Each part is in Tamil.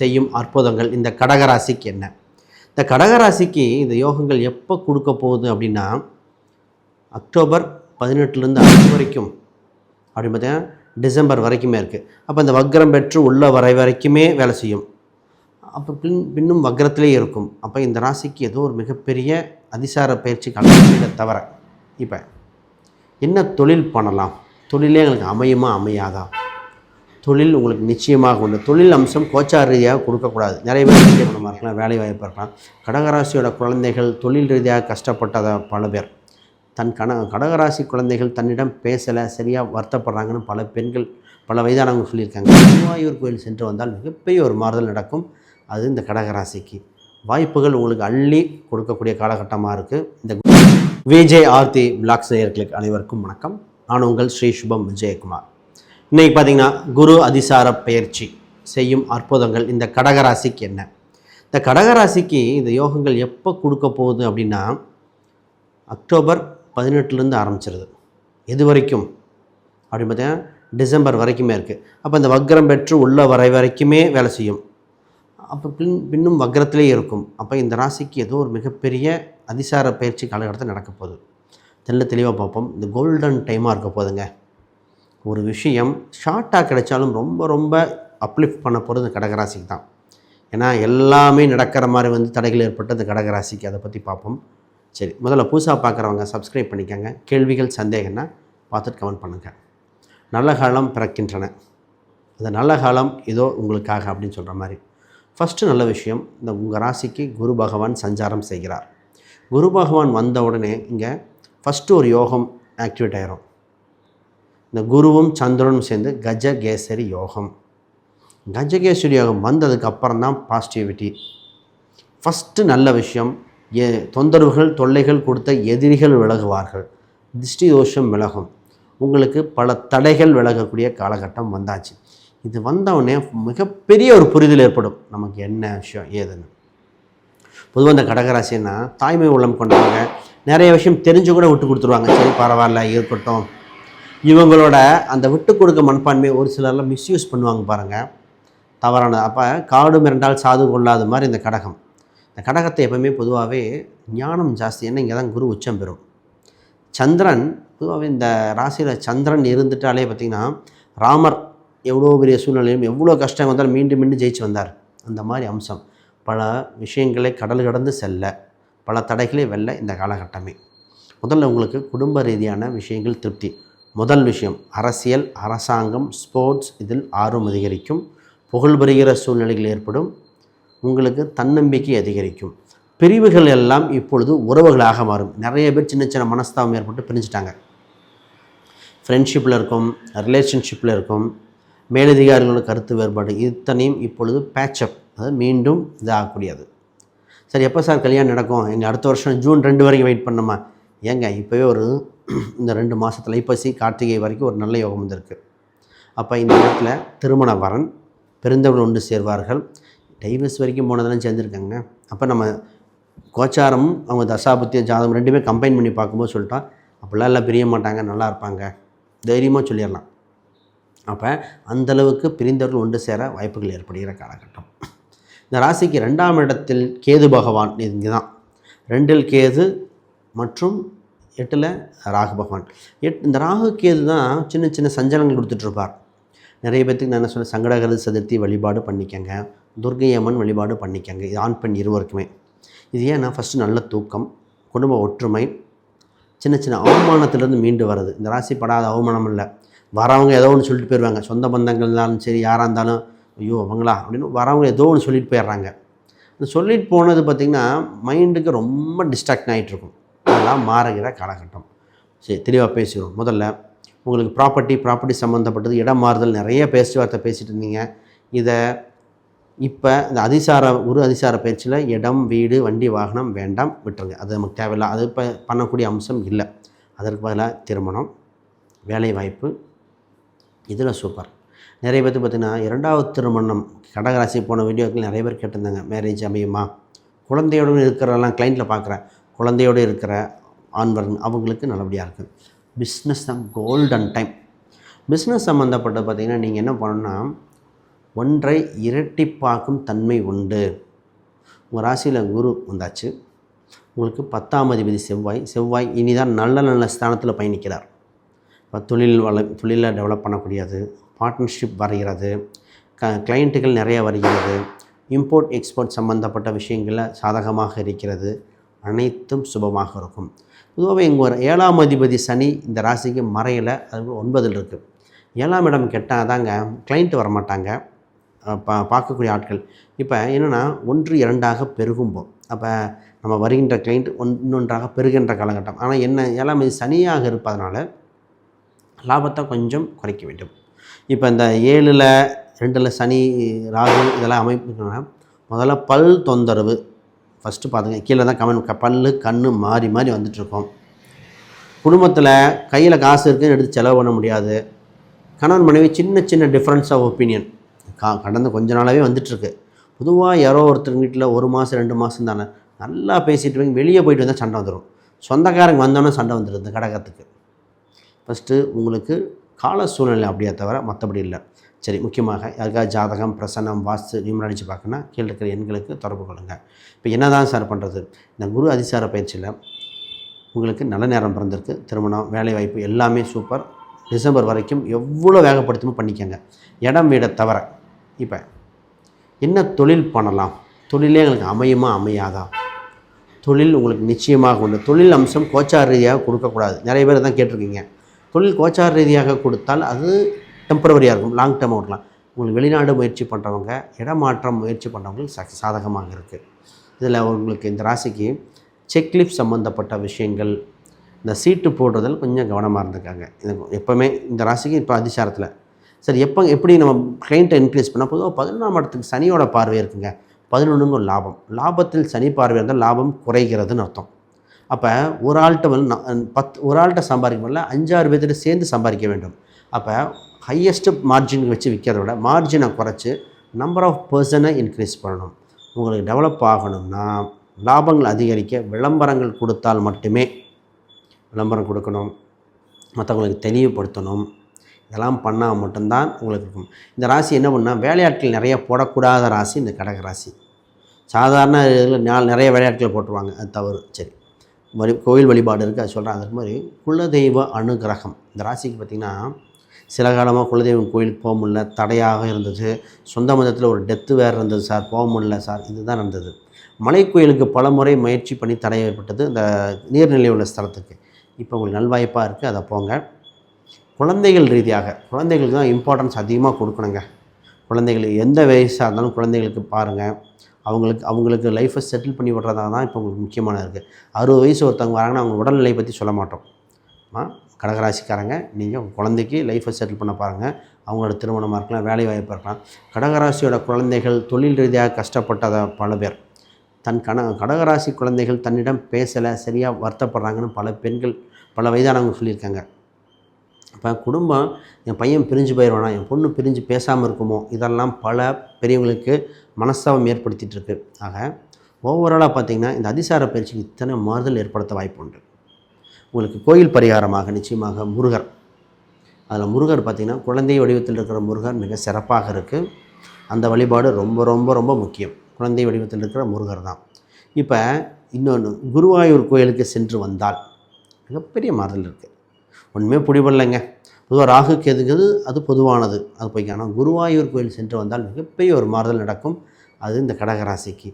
செய்யும் அற்புதங்கள் இந்த கடகராசிக்கு என்ன? இந்த கடகராசிக்கு இந்த யோகங்கள் எப்போ கொடுக்க போகுது அப்படின்னா அக்டோபர் பதினெட்டுலேருந்து அஞ்சு வரைக்கும். அப்படின்னு பார்த்தீங்கன்னா டிசம்பர் வரைக்குமே இருக்குது அப்போ இந்த வக்ரம் பெற்று உள்ள வரை வரைக்குமே வேலை செய்யும். அப்போ பின் பின்னும் வக்ரத்திலே இருக்கும். அப்போ இந்த ராசிக்கு ஏதோ ஒரு மிகப்பெரிய அதிசார பயிற்சி கலந்து தவிர இப்போ என்ன தொழில் பண்ணலாம்? தொழிலே எங்களுக்கு அமையுமா அமையாதா? தொழில் உங்களுக்கு நிச்சயமாக உண்டு. தொழில் அம்சம் கோச்சார் ரீதியாக கொடுக்கக்கூடாது. நிறைய பேர் நிச்சயமாக இருக்கலாம் வேலை வாய்ப்பாக இருக்கலாம். கடகராசியோட குழந்தைகள் தொழில் ரீதியாக கஷ்டப்பட்டத பல பேர். தன் கண கடகராசி குழந்தைகள் தன்னிடம் பேசலை சரியாக வருத்தப்படுறாங்கன்னு பல பெண்கள் பல வயதானவங்க சொல்லியிருக்காங்க. திருவாயூர் கோயில் சென்று வந்தால் மிகப்பெரிய ஒரு மாறுதல் நடக்கும். அது இந்த கடகராசிக்கு. வாய்ப்புகள் உங்களுக்கு அள்ளி கொடுக்கக்கூடிய காலகட்டமாக இருக்குது இந்த விஜய் ஆர்த்தி பிளாக் நேயர்களுக்கு அனைவருக்கும் வணக்கம். நான் உங்கள் ஸ்ரீ சுபம் விஜயகுமார். இன்றைக்கி பார்த்தீங்கன்னா குரு அதிசார பயிற்சி செய்யும் அற்புதங்கள். இந்த கடகராசிக்கு என்ன? இந்த கடகராசிக்கு இந்த யோகங்கள் எப்போ கொடுக்க போகுது அப்படின்னா அக்டோபர் பதினெட்டுலேருந்து ஆரம்பிச்சிருது. எது வரைக்கும்? அப்படின்னு பார்த்தீங்கன்னா டிசம்பர் வரைக்குமே இருக்குது அப்போ இந்த வக்ரம் பெற்று உள்ள வரை வரைக்குமே வேலை செய்யும். அப்போ பின் பின்னும் வக்ரத்திலே இருக்கும். அப்போ இந்த ராசிக்கு ஏதோ ஒரு மிகப்பெரிய அதிசார பயிற்சி காலகட்டத்தில் நடக்க போகுது. தெல்ல தெளிவாக பார்ப்போம். இந்த கோல்டன் டைமாக இருக்க போகுதுங்க. ஒரு விஷயம் ஷார்ட்டாக கிடைச்சாலும் ரொம்ப ரொம்ப அப்லிஃப்ட் பண்ண போகிறது இந்த கடகராசிக்கு தான். ஏன்னா எல்லாமே நடக்கிற மாதிரி வந்து தடைகள் ஏற்பட்டு அந்த கடகராசிக்கு. அதை பற்றி பார்ப்போம். சரி முதல்ல புதுசாக பார்க்குறவங்க சப்ஸ்கிரைப் பண்ணிக்கோங்க. கேள்விகள் சந்தேகம்னா பார்த்துட்டு கமெண்ட் பண்ணுங்கள் நல்ல காலம் பிறக்கின்றன. அந்த நல்ல காலம் ஏதோ உங்களுக்காக அப்படின்னு சொல்கிற மாதிரி. ஃபஸ்ட்டு நல்ல விஷயம் இந்த உங்கள் ராசிக்கு குரு பகவான் சஞ்சாரம் செய்கிறார். குரு பகவான் வந்த உடனே இங்கே ஃபஸ்ட்டு ஒரு யோகம் ஆக்டிவேட் ஆகிரும் இந்த குருவும் சந்திரனும் சேர்ந்து கஜகேசரி யோகம். கஜகேசரி யோகம் வந்ததுக்கு அப்புறம் தான் பாசிட்டிவிட்டி ஃபஸ்ட்டு நல்ல விஷயம் ஏ தொந்தரவுகள் தொல்லைகள் கொடுத்த எதிரிகள் விலகுவார்கள். திருஷ்டி தோஷம் விலகும். உங்களுக்கு பல தடைகள் விலகக்கூடிய காலகட்டம் வந்தாச்சு. இது வந்தவுடனே மிகப்பெரிய ஒரு புரிதல் ஏற்படும். நமக்கு என்ன விஷயம் ஏதுன்னு. பொதுவாக இந்த கடகராசின்னா தாய்மை உள்ளம் கொண்டவங்க நிறைய விஷயம் தெரிஞ்சு கூட விட்டு கொடுத்துருவாங்க. சரி பரவாயில்ல இருக்கட்டும். இவங்களோட அந்த விட்டு கொடுக்க மனப்பான்மை ஒரு சிலர்லாம் மிஸ்யூஸ் பண்ணுவாங்க பாருங்கள் தவறானது அப்போ காடு மிரண்டால் சாது கொள்ளாத மாதிரி இந்த கடகம். இந்த கடகத்தை எப்பவுமே பொதுவாகவே ஞானம் ஜாஸ்தி. ஏன்னா இங்கே தான் குரு உச்சம் பெறும். சந்திரன் பொதுவாகவே இந்த ராசியில் சந்திரன் இருந்துட்டாலே பார்த்திங்கன்னா ராமர் எவ்வளோ பெரிய சூழ்நிலையும் எவ்வளோ கஷ்டம் வந்தாலும் மீண்டும் மீண்டும் ஜெயிச்சு வந்தார். அந்த மாதிரி அம்சம். பல விஷயங்களை கடல் கடந்து செல்ல பல தடைகளை வெல்ல இந்த காலகட்டமே. முதல்ல உங்களுக்கு குடும்ப ரீதியான விஷயங்கள் திருப்தி. முதல் விஷயம் அரசியல் அரசாங்கம் ஸ்போர்ட்ஸ் இதில் ஆர்வம் அதிகரிக்கும். புகழ் பெறுகிற சூழ்நிலைகள் ஏற்படும். உங்களுக்கு தன்னம்பிக்கை அதிகரிக்கும். பிரிவுகள் எல்லாம் இப்பொழுது உறவுகளாக மாறும். நிறைய பேர் சின்ன சின்ன மனஸ்தாபம் ஏற்பட்டு பிரிஞ்சுட்டாங்க. ஃப்ரெண்ட்ஷிப்பில் இருக்கும் ரிலேஷன்ஷிப்பில் இருக்கும் மேலதிகாரிகளோட கருத்து வேறுபாடு இத்தனையும் இப்பொழுது பேச்சப் அதாவது மீண்டும் இதாகக்கூடியது. சரி எப்போ சார் கல்யாணம் நடக்கும்? எங்கள் அடுத்த வருஷம் ஜூன் ரெண்டு வரைக்கும் வெயிட் பண்ணோமா ஏங்க இப்போவே ஒரு இந்த ரெண்டு மாதத்தில் ஐப்பசி கார்த்திகை வரைக்கும் ஒரு நல்ல யோகம் வந்திருக்கு. அப்போ இந்த இடத்துல திருமண வரன் பெருந்தவர்கள் ஒன்று சேர்வார்கள். டைவர்ஸ் வரைக்கும் போனதெல்லாம் சேர்ந்துருக்காங்க. அப்போ நம்ம கோச்சாரம் அவங்க தசாபத்தியம் ஜாதகம் ரெண்டுமே கம்பைன் பண்ணி பார்க்கும்போது சொல்லிட்டா அப்படிலாம் எல்லாம் பிரிய மாட்டாங்க நல்லா இருப்பாங்க. தைரியமாக சொல்லிடலாம். அப்போ அந்தளவுக்கு பிரிந்தவர்கள் ஒன்று சேர வாய்ப்புகள் ஏற்படுகிற காலகட்டம். இந்த ராசிக்கு ரெண்டாம் இடத்தில் கேது பகவான் இங்கே தான் ரெண்டில் கேது மற்றும் எட்டில் ராகு பகவான். எட் இந்த ராகு கேது தான் சின்ன சின்ன சஞ்சலங்கள் கொடுத்துட்ருப்பார். நிறைய பேர்த்துக்கு நான் என்ன சொல்ல சங்கடகர சதுர்த்தி வழிபாடு பண்ணிக்கங்க. துர்கை அம்மன் வழிபாடு பண்ணிக்கங்க. இது ஆண் பெண் இருவருக்குமே. இது ஏன்னா ஃபஸ்ட்டு நல்ல தூக்கம் குடும்ப ஒற்றுமை சின்ன சின்ன அவமானத்திலேருந்து மீண்டு வருது இந்த ராசி படாத அவமானம் இல்லை. வரவங்க ஏதோ ஒன்று சொல்லிட்டு போயிடுவாங்க சொந்த பந்தங்கள் இருந்தாலும் சரி யாராக இருந்தாலும் ஐயோ அவங்களா அப்படின்னு வரவங்க ஏதோ ஒன்று சொல்லிட்டு போயிடுறாங்க. இந்த சொல்லிட்டு போனது பார்த்திங்கன்னா மைண்டுக்கு ரொம்ப டிஸ்ட்ராக்ட் ஆகிட்டுருக்கும் அதெல்லாம் மாறுகிற காலகட்டம். சரி தெளிவாக பேசிடுவோம் முதல்ல உங்களுக்கு ப்ராப்பர்ட்டி ப்ராப்பர்ட்டி சம்மந்தப்பட்டது இடம் மாறுதல் நிறைய பேச்சுவார்த்தை பேசிகிட்டு இருந்தீங்க. இதை இப்போ இந்த அதிசார ஒரு அதிசார பயிற்சியில் இடம் வீடு வண்டி வாகனம் வேண்டாம் விட்டுருங்க. அது நமக்கு தேவையில்லை. அது இப்போ பண்ணக்கூடிய அம்சம் இல்லை. அதற்கு பதிலாக திருமணம் வேலை வாய்ப்பு. இதில் சூப்பர் நிறைய பேர்த்து பார்த்திங்கன்னா இரண்டாவது திருமணம் கடகராசி போன வீடியோக்கள் நிறைய பேர் கேட்டிருந்தாங்க. மேரேஜ் அமையுமா? குழந்தையோடு இருக்கிறதெல்லாம் கிளைண்ட்டில் பார்க்குறேன் குழந்தையோடு இருக்கிற ஆண்வர்கள் அவங்களுக்கு நல்லபடியாக இருக்கும் பிஸ்னஸ் தான் கோல்டன் டைம் பிஸ்னஸ் சம்மந்தப்பட்டது பார்த்திங்கன்னா நீங்கள் என்ன பண்ணணும்னா ஒன்றை இரட்டிப்பாக்கும் தன்மை உண்டு. உங்கள் ராசியில் குரு வந்தாச்சு. உங்களுக்கு பத்தாம் அதிபதி செவ்வாய். செவ்வாய் இனிதான் நல்ல நல்ல ஸ்தானத்தில் பயணிக்கிறார். இப்போ தொழில் வள தொழிலை டெவலப் பண்ணக்கூடியது. பார்ட்னர்ஷிப் வருகிறது. க கிளைண்ட்டுகள் நிறைய வருகிறது. இம்போர்ட் எக்ஸ்போர்ட் சம்மந்தப்பட்ட விஷயங்களில் சாதகமாக இருக்கிறது. அனைத்தும் சுபமாக இருக்கும். பொதுவாகவே இங்கே ஒரு ஏழாம் அதிபதி சனி இந்த ராசிக்கு மறையில் அது ஒன்பதில் இருக்குது ஏழாம் இடம் கெட்டால் தாங்க கிளைண்ட்டு வரமாட்டாங்க. பா பார்க்கக்கூடிய ஆட்கள். இப்போ என்னென்னா ஒன்று இரண்டாக பெருகும்போது அப்போ நம்ம வருகின்ற கிளைண்ட் ஒன் இன்னொன்றாக பெருகின்ற காலகட்டம். ஆனால் என்ன ஏழாம் இது சனியாக இருப்பதனால லாபத்தை கொஞ்சம் குறைக்க வேண்டும். இப்போ இந்த ஏழில் ரெண்டில் சனி ராகு இதெல்லாம் அமைப்புனா முதல்ல பல் தொந்தரவு ஃபஸ்ட்டு பார்த்துங்க கீழே தான் கமெண்ட் பல்லு கண் மாறி மாறி வந்துட்டுருக்கோம். குடும்பத்தில் கையில் காசு இருக்குன்னு எடுத்து செலவு பண்ண முடியாது. கணவன் மனைவி சின்ன சின்ன டிஃப்ரென்ஸ் ஆஃப் ஒப்பீனியன் கா கடந்த கொஞ்ச நாளாகவே வந்துட்டுருக்கு. பொதுவாக யாரோ ஒருத்தர் வீட்டில் ஒரு மாதம் ரெண்டு மாதம் தானே. நல்லா பேசிட்டு இருப்பீங்க வெளியே போயிட்டு வந்தால் சண்டை வந்துடும் சொந்தக்காரங்க வந்தோன்னே சண்டை வந்துடுது கடகத்துக்கு. ஃபஸ்ட்டு உங்களுக்கு கால சூழ்நிலை அப்படியே தவிர மற்றபடி இல்லை. சரி முக்கியமாக யாருக்காவது ஜாதகம் பிரசன்னம் வாஸ்து நிமிடம் பார்க்கணுன்னா கீழே இருக்கிற எண்களுக்கு தொடர்பு கொள்ளுங்கள் இப்போ என்ன தான் சார் பண்ணுறது இந்த குரு அதிசார பயிற்சியில் உங்களுக்கு நல்ல நேரம் பிறந்திருக்கு. திருமணம் வேலைவாய்ப்பு எல்லாமே சூப்பர் டிசம்பர் வரைக்கும் எவ்வளோ வேகப்படுத்தணும் பண்ணிக்கோங்க. இடம் வீடை தவிர இப்போ என்ன தொழில் பண்ணலாம்? தொழிலே எங்களுக்கு அமையுமா அமையாதா? தொழில் உங்களுக்கு நிச்சயமாக உண்டு. தொழில் அம்சம் கோச்சார் ரீதியாக கொடுக்கக்கூடாது. நிறைய பேர் தான் கேட்டிருக்கீங்க. தொழில் கோச்சார் ரீதியாக கொடுத்தால் அது டெம்பரவரியாக இருக்கும் லாங் டேர்ம் ஓட்டலாம். உங்களுக்கு வெளிநாடு முயற்சி பண்ணுறவங்க இடமாற்றம் முயற்சி பண்ணுறவங்களுக்கு ச சாதகமாக இருக்குது இதில் உங்களுக்கு இந்த ராசிக்கு செக்லிப் சம்மந்தப்பட்ட விஷயங்கள் இந்த சீட்டு போடுறதில் கொஞ்சம் கவனமாக இருந்திருக்காங்க இது எப்போவுமே இந்த ராசிக்கு இப்போ அதிசாரத்தில். சரி எப்போ எப்படி நம்ம கிளைண்ட்டை இன்க்ரீஸ் பண்ணால் பொதுவாக பதினொன்றாம் இடத்துக்கு சனியோட பார்வை இருக்குங்க. பதினொன்றுங்க லாபம். லாபத்தில் சனி பார்வை இருந்தால் லாபம் குறைகிறதுன்னு அர்த்தம். அப்போ ஒரு ஆள்கிட்ட வந்து பத் ஒரு ஆள்கிட்ட சம்பாதிக்க முடியல அஞ்சாறு பேர்த்திட்ட சேர்ந்து சம்பாதிக்க வேண்டும். அப்போ ஹையஸ்ட்டு மார்ஜின் வச்சு விற்கிறத விட மார்ஜினை குறைச்சி நம்பர் ஆஃப் பர்சனை இன்க்ரீஸ் பண்ணணும். உங்களுக்கு டெவலப் ஆகணும்னா லாபங்கள் அதிகரிக்க விளம்பரங்கள் கொடுத்தால் மட்டுமே விளம்பரம் கொடுக்கணும். மற்றவங்களுக்கு தெளிவுபடுத்தணும். இதெல்லாம் பண்ணால் மட்டும்தான் உங்களுக்கு இருக்கும். இந்த ராசி என்ன பண்ணால் வேலையாட்கள் நிறைய போடக்கூடாத ராசி இந்த கடக ராசி. சாதாரண இதில் நிறைய விளையாட்கள் போட்டுருவாங்க. அது தவறு. சரி. வழி கோவில் வழிபாடு இருக்குது அது சொல்கிறாங்க அது மாதிரி குலதெய்வ அனுகிரகம். இந்த ராசிக்கு பார்த்திங்கன்னா சில காலமாக குலதெய்வம் கோயிலுக்கு போக முடியல தடையாக இருந்தது. சொந்த மதத்தில் ஒரு டெத்து வேறு இருந்தது சார் போக முடியல சார் இதுதான் நடந்தது. மலை கோயிலுக்கு பல முறை முயற்சி பண்ணி தடை ஏற்பட்டது இந்த நீர்நிலை உள்ள ஸ்தலத்துக்கு. இப்போ உங்களுக்கு நல்வாய்ப்பாக இருக்குது அதை போங்க. குழந்தைகள் ரீதியாக குழந்தைகளுக்கு தான் இம்பார்ட்டன்ஸ் அதிகமாக கொடுக்கணுங்க. குழந்தைகள் எந்த வயசாக இருந்தாலும் குழந்தைகளுக்கு பாருங்கள் அவங்களுக்கு அவங்களுக்கு லைஃப்பை செட்டில் பண்ணி விடுறதா தான் இப்போ உங்களுக்கு முக்கியமான இருக்குது அறுபது வயசு ஒருத்தவங்க வராங்கன்னா அவங்க உடல்நிலையை பற்றி சொல்ல மாட்டோம். கடகராசிக்காரங்க நீங்கள் உங்கள் குழந்தைக்கு லைஃப்பை செட்டில் பண்ண பாருங்கள் அவங்களோட திருமணமாக இருக்கலாம் வேலை வாய்ப்பு இருக்கலாம். கடகராசியோட குழந்தைகள் தொழில் ரீதியாக கஷ்டப்பட்டதை பல பேர். தன் கண கடகராசி குழந்தைகள் தன்னிடம் பேசலை சரியாக வருத்தப்படுறாங்கன்னு பல பெண்கள் பல வயதானவங்க சொல்லியிருக்காங்க. இப்போ குடும்பம் என் பையன் பிரிஞ்சு போயிடுவானா என் பொண்ணு பிரிஞ்சு பேசாமல் இருக்குமோ இதெல்லாம் பல பெரியவங்களுக்கு மனஸ்தாபம் ஏற்படுத்திகிட்டு இருக்குது ஆக ஓவராலாக பார்த்திங்கன்னா இந்த அதிசார பயிற்சிக்கு இத்தனை மாறுதல் ஏற்படுத்த வாய்ப்பு உண்டு. உங்களுக்கு கோயில் பரிகாரமாக நிச்சயமாக முருகர். அதில் முருகர் பார்த்திங்கன்னா குழந்தை வடிவத்தில் இருக்கிற முருகர் மிக சிறப்பாக இருக்குது அந்த வழிபாடு ரொம்ப ரொம்ப ரொம்ப முக்கியம். குழந்தை வடிவத்தில் இருக்கிற முருகர் தான். இப்போ இன்னொன்று குருவாயூர் கோயிலுக்கு சென்று வந்தால் மிகப்பெரிய மாறுதல் இருக்குது ஒன்றுமே பிடிபடலைங்க. பொதுவாக ராகு கேதுங்கிறது அது பொதுவானது. அது போய் ஆனால் குருவாயூர் கோயில் சென்று வந்தால் மிகப்பெரிய ஒரு மாறுதல் நடக்கும். அது இந்த கடகராசிக்கு.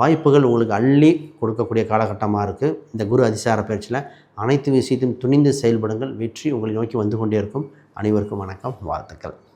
வாய்ப்புகள் உங்களுக்கு அள்ளி கொடுக்கக்கூடிய காலகட்டமாக இருக்குது இந்த குரு அதிசார பயிற்சியில் அனைத்து விஷயத்தையும் துணிந்து செயல்படுங்கள். வெற்றி உங்களை நோக்கி வந்து கொண்டே இருக்கும். அனைவருக்கும் வணக்கம் வாழ்த்துக்கள்.